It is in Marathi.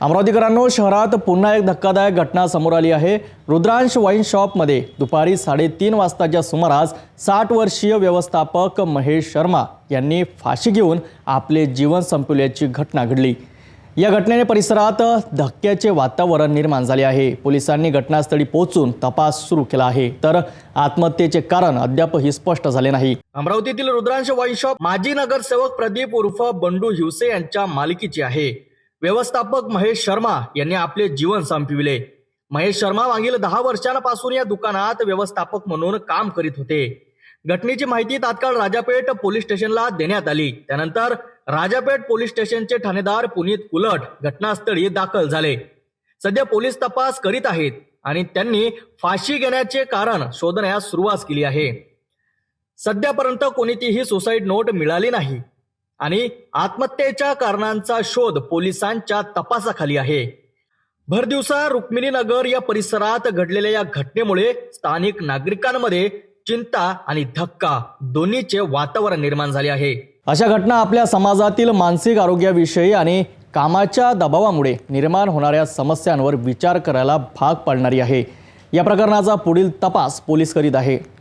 अमरावतीकरांनो शहरात पुन्हा एक धक्कादायक घटना समोर आली आहे. रुद्रांश वाईन शॉपमध्ये दुपारी साडेतीन वाजताच्या सुमारास साठ वर्षीय व्यवस्थापक महेश शर्मा यांनी फाशी घेऊन आपले जीवन संपवल्याची घटना घडली. या घटनेने परिसरात धक्क्याचे वातावरण निर्माण झाले आहे. पोलिसांनी घटनास्थळी पोहोचून तपास सुरू केला आहे. तर आत्महत्येचे कारण अद्यापही स्पष्ट झाले नाही. अमरावतीतील रुद्रांश वाईन शॉप माजी नगरसेवक प्रदीप उर्फ बंडू हिवसे यांच्या मालकीची आहे. व्यवस्थापक महेश शर्मा यांनी आपले जीवन संपविले. महेश शर्मा मागील दहा वर्षांपासून या दुकानात व्यवस्थापक म्हणून काम करीत होते. घटनेची माहिती तात्काळ राजापेठ पोलीस स्टेशनला देण्यात आली. त्यानंतर राजापेठ पोलीस स्टेशनचे ठाणेदार पुनीत कुलट घटनास्थळी दाखल झाले. सध्या पोलीस तपास करीत आहेत आणि त्यांनी फाशी घेण्याचे कारण शोधण्यास सुरुवात केली आहे. सध्यापर्यंत कोणतीही सुसाईड नोट मिळाली नाही. आणि आत्महत्येच्या कारणांचा शोध पोलिसांच्या तपासाखाली आहे. भरदिवसा रुक्मिणीनगर या परिसरात घडलेल्या या घटनेमुळे स्थानिक नागरिकांमध्ये चिंता आणि धक्का दोन्हीचे वातावरण निर्माण झाले आहे. अशा घटना आपल्या समाजातील मानसिक आरोग्याविषयी आणि कामाच्या दबावामुळे निर्माण होणाऱ्या समस्यांवर विचार करायला भाग पाडणारी आहे. या प्रकरणाचा पुढील तपास पोलीस करीत आहे.